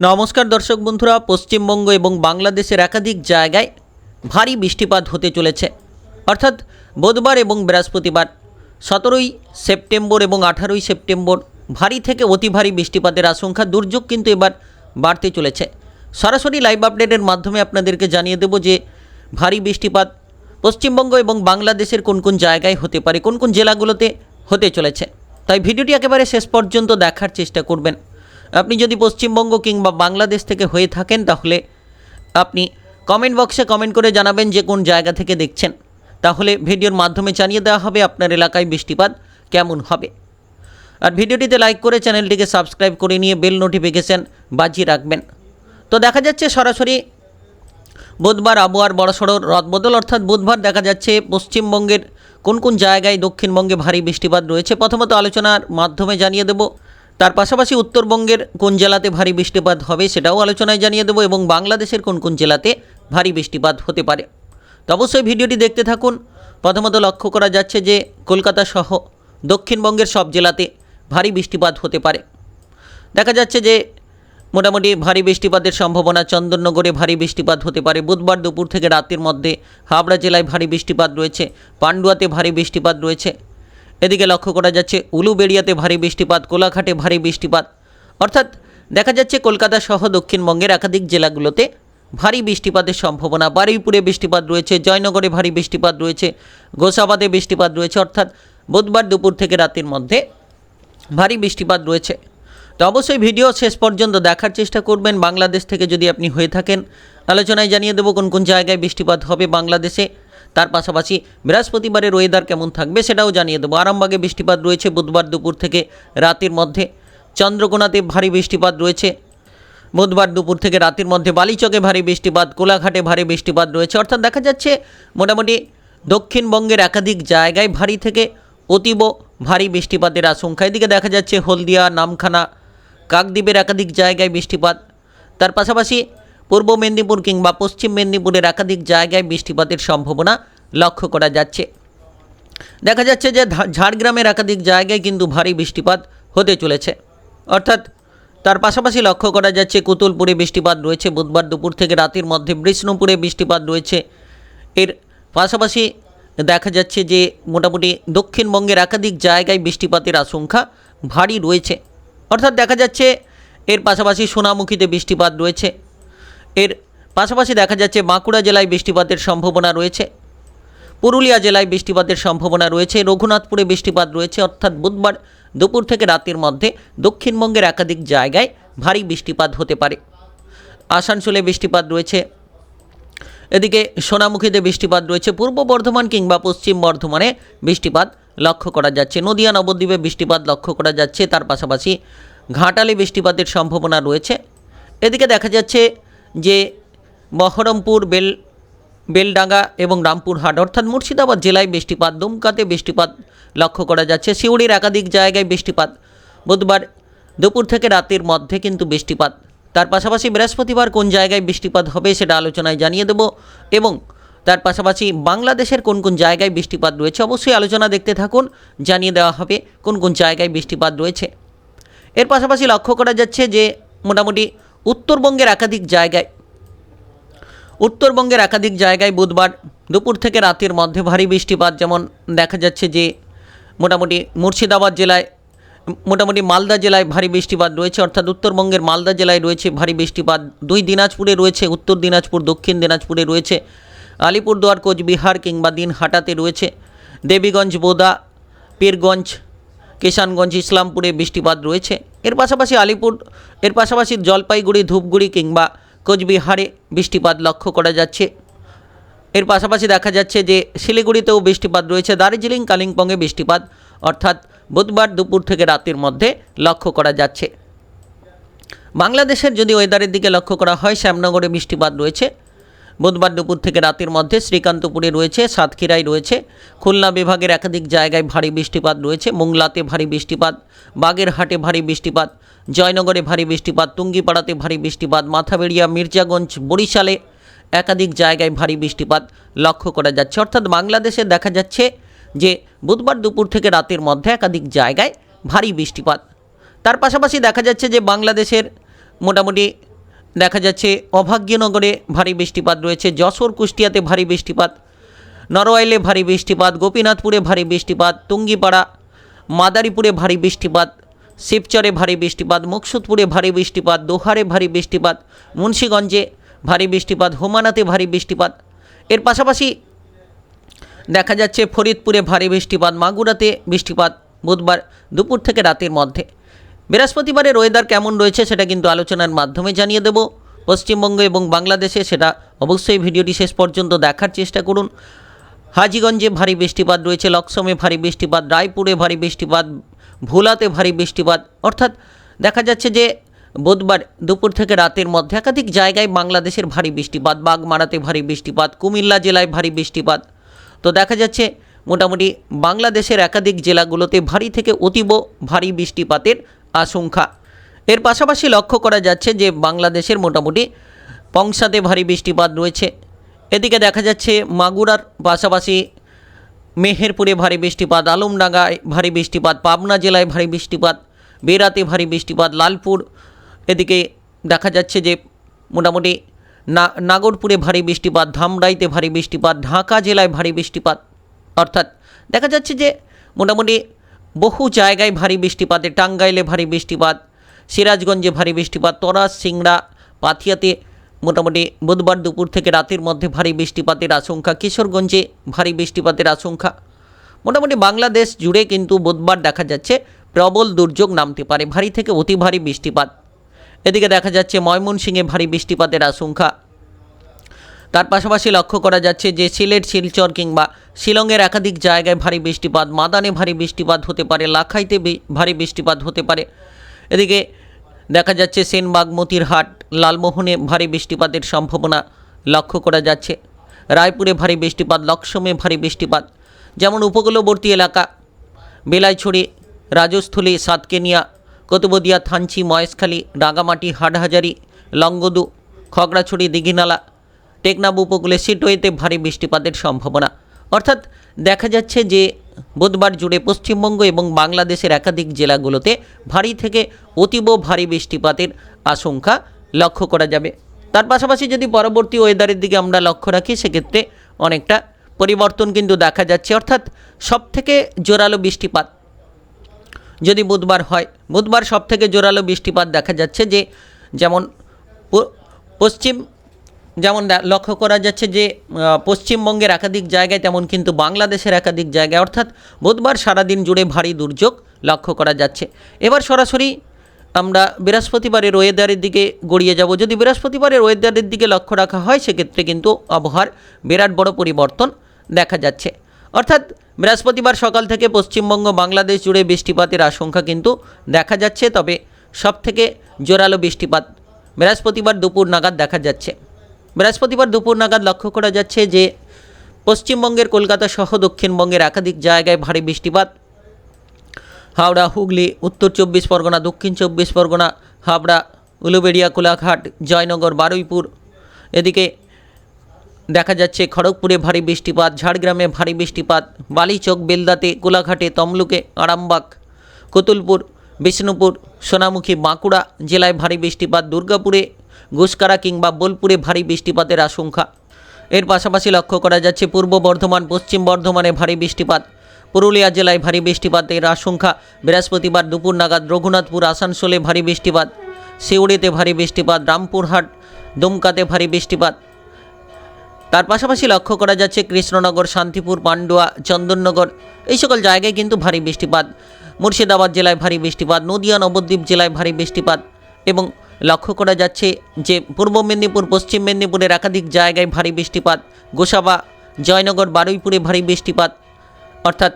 নমস্কার দর্শক বন্ধুরা, পশ্চিমবঙ্গ এবং বাংলাদেশের একাধিক জায়গায় ভারী বৃষ্টিপাত হতে চলেছে। অর্থাৎ বুধবার এবং বৃহস্পতিবার সতেরোই সেপ্টেম্বর এবং আঠারোই সেপ্টেম্বর ভারী থেকে অতি ভারী বৃষ্টিপাতের আশঙ্কা দুর্যোগ কিন্তু এবার বাড়তে চলেছে। সরাসরি লাইভ আপডেটের মাধ্যমে আপনাদেরকে জানিয়ে দেব যে ভারী বৃষ্টিপাত পশ্চিমবঙ্গ এবং বাংলাদেশের কোন কোন জায়গায় হতে পারে, কোন কোন জেলাগুলোতে হতে চলেছে। তাই ভিডিওটি একেবারে শেষ পর্যন্ত দেখার চেষ্টা করবেন। আপনি যদি পশ্চিমবঙ্গ কিংবা বাংলাদেশ থেকে হয়ে থাকেন তাহলে আপনি কমেন্ট বক্সে কমেন্ট করে জানাবেন যে কোন জায়গা থেকে দেখছেন। তাহলে ভিডিওর মাধ্যমে জানিয়ে দেওয়া হবে আপনার এলাকায় বৃষ্টিপাত কেমন হবে। আর ভিডিওটিতে লাইক করে চ্যানেলটিকে সাবস্ক্রাইব করে নিয়ে বেল নোটিফিকেশান বাজিয়ে রাখবেন। তো দেখা যাচ্ছে সরাসরি বুধবার আবহাওয়ার বড়সড় রদবদল, অর্থাৎ বুধবার দেখা যাচ্ছে পশ্চিমবঙ্গের কোন কোন জায়গায় দক্ষিণবঙ্গে ভারী বৃষ্টিপাত রয়েছে। প্রথমত আলোচনার মাধ্যমে জানিয়ে দেব তার পাশাপাশি উত্তরবঙ্গের কোন জেলাতে ভারী বৃষ্টিপাত হবে সেটাও আলোচনায় জানিয়ে দেবো এবং বাংলাদেশের কোন কোন জেলাতে ভারী বৃষ্টিপাত হতে পারে। তো অবশ্যই ভিডিওটি দেখতে থাকুন। প্রথমত লক্ষ্য করা যাচ্ছে যে কলকাতা সহ দক্ষিণবঙ্গের সব জেলাতে ভারী বৃষ্টিপাত হতে পারে। দেখা যাচ্ছে যে মোটামুটি ভারী বৃষ্টিপাতের সম্ভাবনা চন্দননগরে ভারী বৃষ্টিপাত হতে পারে। বুধবার দুপুর থেকে রাতের মধ্যে হাবড়া জেলায় ভারী বৃষ্টিপাত রয়েছে। পান্ডুয়াতে ভারী বৃষ্টিপাত রয়েছে। এদিকে লক্ষ্য করা যাচ্ছে উলুবেড়িয়াতে ভারী বৃষ্টিপাত, কোলাঘাটে ভারী বৃষ্টিপাত। অর্থাৎ দেখা যাচ্ছে কলকাতা সহ দক্ষিণবঙ্গের একাধিক জেলাগুলোতে ভারী বৃষ্টিপাতের সম্ভাবনা। বারুইপুরে বৃষ্টিপাত রয়েছে, জয়নগরে ভারী বৃষ্টিপাত রয়েছে গোসাবাদে বৃষ্টিপাত রয়েছে, অর্থাৎ বুধবার দুপুর থেকে রাতের মধ্যে ভারী বৃষ্টিপাত রয়েছে। তো অবশ্যই ভিডিও শেষ পর্যন্ত দেখার চেষ্টা করবেন। বাংলাদেশ থেকে যদি আপনি হয়ে থাকেন, আলোচনায় জানিয়ে দেবো কোন কোন জায়গায় বৃষ্টিপাত হবে বাংলাদেশে। তার পাশাপাশি বৃহস্পতিবারের ওয়েদার কেমন থাকবে সেটাও জানিয়ে দেবো। আরামবাগে বৃষ্টিপাত রয়েছে, বুধবার দুপুর থেকে রাতের মধ্যে। চন্দ্রকোনাতে ভারী বৃষ্টিপাত রয়েছে, বুধবার দুপুর থেকে রাতের মধ্যে। বালিচকে ভারী বৃষ্টিপাত, কোলাঘাটে ভারী বৃষ্টিপাত রয়েছে। অর্থাৎ দেখা যাচ্ছে মোটামুটি দক্ষিণবঙ্গের একাধিক জায়গায় ভারী থেকে অতীব ভারী বৃষ্টিপাতের আশঙ্কা। এদিকে দেখা যাচ্ছে হলদিয়া, নামখানা, কাকদ্বীপের একাধিক জায়গায় বৃষ্টিপাত। তার পাশাপাশি পূর্ব মেদিনীপুর কিংবা পশ্চিম মেদিনীপুরের একাধিক জায়গায় বৃষ্টিপাতের সম্ভাবনা লক্ষ্য করা যাচ্ছে। দেখা যাচ্ছে যে ঝাড়গ্রামের একাধিক জায়গায় কিন্তু ভারী বৃষ্টিপাত হতে চলেছে। অর্থাৎ তার পাশাপাশি লক্ষ্য করা যাচ্ছে কুতুলপুরে বৃষ্টিপাত রয়েছে, বুধবার দুপুর থেকে রাতের মধ্যে বিষ্ণুপুরে বৃষ্টিপাত রয়েছে। এর পাশাপাশি দেখা যাচ্ছে যে মোটামুটি দক্ষিণবঙ্গের একাধিক জায়গায় বৃষ্টিপাতের আশঙ্কা ভারী রয়েছে। অর্থাৎ দেখা যাচ্ছে এর পাশাপাশি সোনামুখীতে বৃষ্টিপাত রয়েছে। এর পাশাপাশি দেখা যাচ্ছে বাঁকুড়া জেলায় বৃষ্টিপাতের সম্ভাবনা রয়েছে। পুরুলিয়া জেলায় বৃষ্টিপাতের সম্ভাবনা রয়েছে। রঘুনাথপুরে বৃষ্টিপাত রয়েছে। অর্থাৎ বুধবার দুপুর থেকে রাতের মধ্যে দক্ষিণবঙ্গের একাধিক জায়গায় ভারী বৃষ্টিপাত হতে পারে। আসানসোলে বৃষ্টিপাত রয়েছে। এদিকে সোনামুখীতে বৃষ্টিপাত রয়েছে। পূর্ব বর্ধমান কিংবা পশ্চিম বর্ধমানে বৃষ্টিপাত লক্ষ্য করা যাচ্ছে। নদিয়া, নবদ্বীপে বৃষ্টিপাত লক্ষ্য করা যাচ্ছে। তার পাশাপাশি ঘাটালে বৃষ্টিপাতের সম্ভাবনা রয়েছে। এদিকে দেখা যাচ্ছে যে বহরমপুর, বেল, বেলডাঙ্গা এবং রামপুরহাট, অর্থাৎ মুর্শিদাবাদ জেলায় বৃষ্টিপাত, দুমকাতে বৃষ্টিপাত লক্ষ্য করা যাচ্ছে। সিউড়ির একাধিক জায়গায় বৃষ্টিপাত। বুধবার দুপুর থেকে রাতের মধ্যে কিন্তু বৃষ্টিপাত। তার পাশাপাশি বৃহস্পতিবার কোন জায়গায় বৃষ্টিপাত হবে সেটা আলোচনায় জানিয়ে দেব এবং তার পাশাপাশি বাংলাদেশের কোন কোন জায়গায় বৃষ্টিপাত রয়েছে অবশ্যই আলোচনা দেখতে থাকুন, জানিয়ে দেওয়া হবে কোন কোন জায়গায় বৃষ্টিপাত রয়েছে। এর পাশাপাশি লক্ষ্য করা যাচ্ছে যে মোটামুটি উত্তরবঙ্গের একাধিক জায়গায়, উত্তরবঙ্গের একাধিক জায়গায় বুধবার দুপুর থেকে রাতের মধ্যে ভারী বৃষ্টিপাত যেমন দেখা যাচ্ছে যে মোটামুটি মুর্শিদাবাদ জেলায়, মোটামুটি মালদা জেলায় ভারী বৃষ্টিপাত রয়েছে, অর্থাৎ উত্তরবঙ্গের মালদা জেলায় রয়েছে ভারী বৃষ্টিপাত। দুই দিনাজপুরে রয়েছে, উত্তর দিনাজপুর, দক্ষিণ দিনাজপুরে রয়েছে, আলিপুরদুয়ার, কোচবিহার কিংবা দিনহাটাতে রয়েছে। দেবীগঞ্জ, বোদা, পীরগঞ্জ কিষানগঞ্জ, ইসলামপুরে বৃষ্টিপাত রয়েছে। এর পাশাপাশি আলিপুর, এর পাশাপাশি জলপাইগুড়ি, ধূপগুড়ি কিংবা কোচবিহারে বৃষ্টিপাত লক্ষ্য করা যাচ্ছে। এর পাশাপাশি দেখা যাচ্ছে যে শিলিগুড়িতেও বৃষ্টিপাত রয়েছে। দার্জিলিং, কালিম্পংয়ে বৃষ্টিপাত, অর্থাৎ বুধবার দুপুর থেকে রাতের মধ্যে লক্ষ্য করা যাচ্ছে। বাংলাদেশের যদি ওয়েদারের দিকে লক্ষ্য করা হয়, শ্যামনগরে বৃষ্টিপাত রয়েছে। বুধবার দুপুর থেকে রাতের মধ্যে শ্রীকান্তপুরে রয়েছে, সাতক্ষীরায় রয়েছে, খুলনা বিভাগের একাধিক জায়গায় ভারী বৃষ্টিপাত রয়েছে, মোংলাতে ভারী বৃষ্টিপাত, বাগেরহাটে ভারী বৃষ্টিপাত, জয়নগরে ভারী বৃষ্টিপাত, টুঙ্গিপাড়াতে ভারী বৃষ্টিপাত, মাথাবেড়িয়া, মির্জাগঞ্জ, বরিশালে একাধিক জায়গায় ভারী বৃষ্টিপাত লক্ষ্য করা যাচ্ছে। অর্থাৎ বাংলাদেশে দেখা যাচ্ছে যে বুধবার দুপুর থেকে রাতের মধ্যে একাধিক জায়গায় ভারী বৃষ্টিপাত। তার পাশাপাশি দেখা যাচ্ছে যে বাংলাদেশের মোটামুটি দেখা যাচ্ছে, অভাগ্যনগরে ভারী বৃষ্টিপাত রয়েছে, যশোর কুষ্টিয়াতে ভারী বৃষ্টিপাত, নরওয়াইলে ভারী বৃষ্টিপাত, গোপীনাথপুরে ভারী বৃষ্টিপাত, তুঙ্গিপাড়া, মাদারীপুরে ভারী বৃষ্টিপাত, শিবচরে ভারী বৃষ্টিপাত, মুকসুদপুরে ভারী বৃষ্টিপাত, দোহারে ভারী বৃষ্টিপাত, মুন্সীগঞ্জে ভারী বৃষ্টিপাত, হোমানাতে ভারী বৃষ্টিপাত। এর পাশাপাশি দেখা যাচ্ছে, ফরিদপুরে ভারী বৃষ্টিপাত, মাগুরাতে বৃষ্টিপাত বুধবার দুপুর থেকে রাতের মধ্যে। বৃহস্পতিবারের ওয়েদার কেমন রয়েছে সেটা কিন্তু আলোচনার মাধ্যমে জানিয়ে দেব। পশ্চিমবঙ্গ এবং বাংলাদেশে সেটা অবশ্যই ভিডিওটি শেষ পর্যন্ত দেখার চেষ্টা করুন। হাজিগঞ্জে ভারী বৃষ্টিপাত রয়েছে, লক্সমে ভারী বৃষ্টিপাত, রায়পুরে ভারী বৃষ্টিপাত, ভোলাতে ভারী বৃষ্টিপাত। অর্থাৎ দেখা যাচ্ছে যে বুধবার দুপুর থেকে রাতের মধ্যে একাধিক জায়গায় বাংলাদেশের ভারী বৃষ্টিপাত, বাগমারাতে ভারী বৃষ্টিপাত, কুমিল্লা জেলায় ভারী বৃষ্টিপাত। তো দেখা যাচ্ছে মোটামুটি বাংলাদেশের একাধিক জেলাগুলোতে ভারী থেকে অতীব ভারী বৃষ্টিপাতের আশঙ্কা। এর পাশাপাশি লক্ষ্য করা যাচ্ছে যে বাংলাদেশের মোটামুটি পংসাতে ভারী বৃষ্টিপাত রয়েছে। এদিকে দেখা যাচ্ছে মাগুরার পাশাপাশি মেহেরপুরে ভারী বৃষ্টিপাত, আলমডাঙ্গায় ভারী বৃষ্টিপাত, পাবনা জেলায় ভারী বৃষ্টিপাত বেরাতে ভারী বৃষ্টিপাত, লালপুর। এদিকে দেখা যাচ্ছে যে মোটামুটি নাগরপুরে ভারী বৃষ্টিপাত, ধামরাইতে ভারী বৃষ্টিপাত, ঢাকা জেলায় ভারী বৃষ্টিপাত। অর্থাৎ দেখা যাচ্ছে যে মোটামুটি বহু জায়গায় ভারী বৃষ্টিপাতে, টাঙ্গাইলে ভারী বৃষ্টিপাত, সিরাজগঞ্জে ভারী বৃষ্টিপাত, তরাস, সিংড়া, পাথিয়াতে মোটামুটি বুধবার দুপুর থেকে রাতের মধ্যে ভারী বৃষ্টিপাতের আশঙ্কা, কিশোরগঞ্জে ভারী বৃষ্টিপাতের আশঙ্কা। মোটামুটি বাংলাদেশ জুড়ে কিন্তু বুধবার দেখা যাচ্ছে প্রবল দুর্যোগ নামতে পারে, ভারী থেকে অতি ভারী বৃষ্টিপাত। এদিকে দেখা যাচ্ছে ময়মনসিংহে ভারী বৃষ্টিপাতের আশঙ্কা। তার পাশাপাশি লক্ষ্য করা যাচ্ছে যে সিলেট, শিলচর কিংবা শিলংয়ের একাধিক জায়গায় ভারী বৃষ্টিপাত, মাদানে ভারী বৃষ্টিপাত হতে পারে, লাখাইতে ভারী বৃষ্টিপাত হতে পারে। এদিকে দেখা যাচ্ছে সেনবাগ, মতিরহাট, লালমোহনে ভারী বৃষ্টিপাতের সম্ভাবনা লক্ষ্য করা যাচ্ছে। রায়পুরে ভারী বৃষ্টিপাত লক্ষ্মমে ভারী বৃষ্টিপাত। যেমন উপকূলবর্তী এলাকা, বেলাইছড়ি, রাজস্থলী, সাতকেনিয়া, কতুবদিয়া, থানচি, মহেশখালী রাঙামাটি হাটহাজারি লঙ্গদু খগড়াছড়ি, দিঘিনালা টেকনাব উপকূলে সিটওয়েতে ভারী বৃষ্টিপাতের সম্ভাবনা। অর্থাৎ দেখা যাচ্ছে যে বুধবার জুড়ে পশ্চিমবঙ্গ এবং বাংলাদেশের একাধিক জেলাগুলোতে ভারী থেকে অতীব ভারী বৃষ্টিপাতের আশঙ্কা লক্ষ্য করা যাবে। তার পাশাপাশি যদি পরবর্তী ওয়েদারের দিকে আমরা লক্ষ্য রাখি, সেক্ষেত্রে অনেকটা পরিবর্তন কিন্তু দেখা যাচ্ছে। অর্থাৎ সবথেকে জোরালো বৃষ্টিপাত যদি বুধবার হয়, বুধবার সব থেকে জোরালো বৃষ্টিপাত দেখা যাচ্ছে যে যেমন পশ্চিম যেমন লক্ষ্য করা যাচ্ছে যে পশ্চিমবঙ্গের একাধিক জায়গায় তেমন কিন্তু বাংলাদেশের একাধিক জায়গায়, অর্থাৎ বুধবার সারাদিন জুড়ে ভারী দুর্যোগ লক্ষ্য করা যাচ্ছে। এবার সরাসরি আমরা বৃহস্পতিবারের ওয়েদারের দিকে গড়িয়ে যাব। যদি বৃহস্পতিবারের ওয়েদারের দিকে লক্ষ্য রাখা হয়, সেক্ষেত্রে কিন্তু আবহাওয়ার বিরাট বড় পরিবর্তন দেখা যাচ্ছে। অর্থাৎ বৃহস্পতিবার সকাল থেকে পশ্চিমবঙ্গ, বাংলাদেশ জুড়ে বৃষ্টিপাতের আশঙ্কা কিন্তু দেখা যাচ্ছে, তবে সবথেকে জোরালো বৃষ্টিপাত বৃহস্পতিবার দুপুর নাগাদ দেখা যাচ্ছে। বৃহস্পতিবার দুপুর নাগাদ লক্ষ্য করা যাচ্ছে যে পশ্চিমবঙ্গের কলকাতা সহ দক্ষিণবঙ্গের একাধিক জায়গায় ভারী বৃষ্টিপাত। হাওড়া, হুগলি, উত্তর চব্বিশ পরগনা, দক্ষিণ চব্বিশ পরগনা, হাবড়া, উলুবেড়িয়া, কোলাঘাট, জয়নগর, বারুইপুর। এদিকে দেখা যাচ্ছে খড়গপুরে ভারী বৃষ্টিপাত, ঝাড়গ্রামে ভারী বৃষ্টিপাত, বালিচক, বেলদাতে, কোলাঘাটে, তমলুকে, আরামবাগ, কতুলপুর, বিষ্ণুপুর, সোনামুখী, বাঁকুড়া জেলায় ভারী বৃষ্টিপাত, দুর্গাপুরে ঘুসকারা কিংবা বোলপুরে ভারী বৃষ্টিপাতের আশঙ্কা। এর পাশাপাশি লক্ষ্য করা যাচ্ছে পূর্ব বর্ধমান, পশ্চিম বর্ধমানে ভারী বৃষ্টিপাত। পুরুলিয়া জেলায় ভারী বৃষ্টিপাতের আশঙ্কা। বৃহস্পতিবার দুপুর নাগাদ রঘুনাথপুর, আসানসোলে ভারী বৃষ্টিপাত। সিউড়িতে ভারী বৃষ্টিপাত, রামপুরহাট, দুমকাতে ভারী বৃষ্টিপাত। তার পাশাপাশি লক্ষ্য করা যাচ্ছে কৃষ্ণনগর, শান্তিপুর, পান্ডুয়া, চন্দননগর, এই সকল জায়গায় কিন্তু ভারী বৃষ্টিপাত। মুর্শিদাবাদ জেলায় ভারী বৃষ্টিপাত, নদিয়া, নবদ্বীপ জেলায় ভারী বৃষ্টিপাত এবং লক্ষ্য করা যাচ্ছে যে পূর্ব মেদিনীপুর, পশ্চিম মেদিনীপুরের একাধিক জায়গায় ভারী বৃষ্টিপাত, গোসাবা, জয়নগর, বারুইপুরে ভারী বৃষ্টিপাত। অর্থাৎ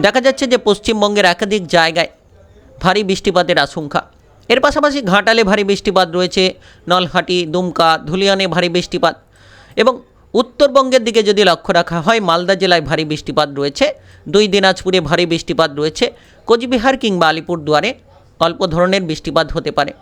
দেখা যাচ্ছে যে পশ্চিমবঙ্গের একাধিক জায়গায় ভারী বৃষ্টিপাতের আশঙ্কা। এর পাশাপাশি ঘাটালে ভারী বৃষ্টিপাত রয়েছে, নলহাটি, দুমকা, ধুলিয়ানে ভারী বৃষ্টিপাত এবং উত্তরবঙ্গের দিকে যদি লক্ষ্য রাখা হয়, মালদা জেলায় ভারী বৃষ্টিপাত রয়েছে, দুই দিনাজপুরে ভারী বৃষ্টিপাত রয়েছে, কোচবিহার কিংবা আলিপুরদুয়ারে অল্প ধরনের বৃষ্টিপাত হতে পারে।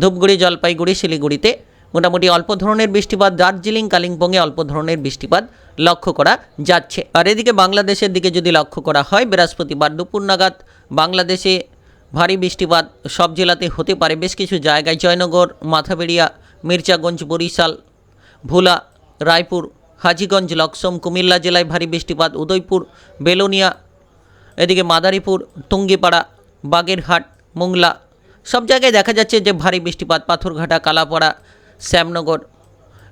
ধূপগুড়ি, জলপাইগুড়ি, শিলিগুড়িতে মোটামুটি অল্প ধরনের বৃষ্টিপাত, দার্জিলিং, কালিম্পংয়ে অল্প ধরনের বৃষ্টিপাত লক্ষ্য করা যাচ্ছে। আর এদিকে বাংলাদেশের দিকে যদি লক্ষ্য করা হয়, বৃহস্পতিবার দুপুর নাগাদ বাংলাদেশে ভারী বৃষ্টিপাত সব জেলাতে হতে পারে। বেশ কিছু জায়গায় জয়নগর, মাথাবেড়িয়া, মির্জাগঞ্জ, বরিশাল, ভোলা, রায়পুর, হাজিগঞ্জ, লক্সম, কুমিল্লা জেলায় ভারী বৃষ্টিপাত, উদয়পুর, বেলোনিয়া, এদিকে মাদারীপুর, টুঙ্গিপাড়া, বাগেরহাট, মোংলা সব জায়গায় দেখা যাচ্ছে যে ভারী বৃষ্টিপাত, পাথরঘাটা, কালাপাড়া, শ্যামনগর,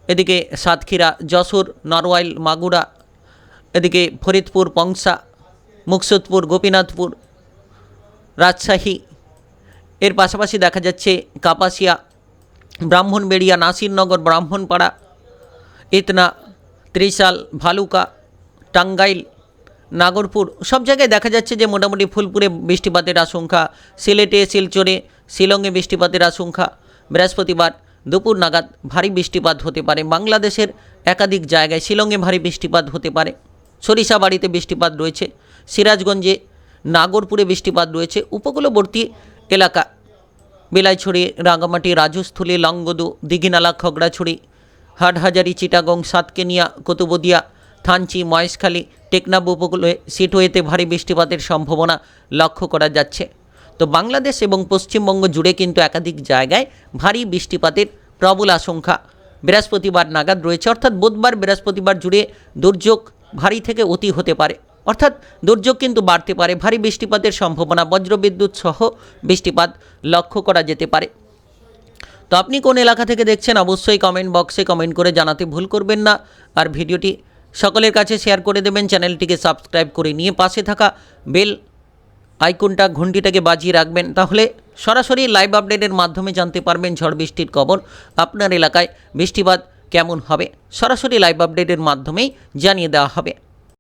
এদিকে সাতক্ষীরা, যশোর, নরওয়াইল, মাগুরা, এদিকে ফরিদপুর, পংসা, মুকসুদপুর, গোপীনাথপুর, রাজশাহী। এর পাশাপাশি দেখা যাচ্ছে কাপাসিয়া, ব্রাহ্মণবেড়িয়া, নাসিরনগর, ব্রাহ্মণপাড়া, ইতনা, ত্রিশাল, ভালুকা, টাঙ্গাইল, নাগরপুর। সব জায়গায় দেখা যাচ্ছে যে মোটামুটি ফুলপুরে বৃষ্টিপাতের আশঙ্কা। সিলেটে, শিলচরে শিলংয়ে বৃষ্টিপাতের আশঙ্কা। বৃহস্পতিবার দুপুর নাগাদ ভারী বৃষ্টিপাত হতে পারে। বাংলাদেশের একাধিক জায়গায় শিলংয়ে ভারী বৃষ্টিপাত হতে পারে। সরিষাবাড়িতে বৃষ্টিপাত রয়েছে। সিরাজগঞ্জে, নাগরপুরে বৃষ্টিপাত রয়েছে। উপকূলবর্তী এলাকা, বিলাইছড়ি, রাঙ্গামাটি, রাজস্থলী লংগদু দিঘিনালা, খগড়াছড়ি, হাটহাজারি, চিটাগং, সাতকেনিয়া, কুতুবদিয়া, থানচি, মহেশখালী টেকনাব উপকূলে সিটওয়েতে ভারী বৃষ্টিপাতের সম্ভাবনা লক্ষ্য করা যাচ্ছে। তো বাংলাদেশ এবং পশ্চিমবঙ্গ জুড়ে কিন্তু একাধিক জায়গায় ভারী বৃষ্টিপাতের প্রবল আশঙ্কা। বৃহস্পতিবার নাগাদ রয়েছে, অর্থাৎ বুধবার বৃহস্পতিবার জুড়ে দুর্যোগ ভারী থেকে অতি হতে পারে। অর্থাৎ দুর্যোগ কিন্তু বাড়তে পারে, ভারী বৃষ্টিপাতের সম্ভাবনা, বজ্রবিদ্যুৎ সহ বৃষ্টিপাত লক্ষ্য করা যেতে পারে। তো আপনি কোন এলাকা থেকে দেখছেন অবশ্যই কমেন্ট বক্সে কমেন্ট করে জানাতে ভুল করবেন না। আর ভিডিওটি সকলের কাছে শেয়ার করে দেবেন, চ্যানেলটিকে সাবস্ক্রাইব করে নিয়ে পাশে থাকা বেল আইকনটা ঘন্টিটাকে বাজিয়ে রাখবেন, তাহলে সরাসরি লাইভ আপডেটের মাধ্যমে জানতে পারবেন ঝড় বৃষ্টির খবর আপনার এলাকায়। বৃষ্টিপাত কেমন হবে? সরাসরি লাইভ আপডেটের মাধ্যমেই জানিয়ে দেওয়া হবে।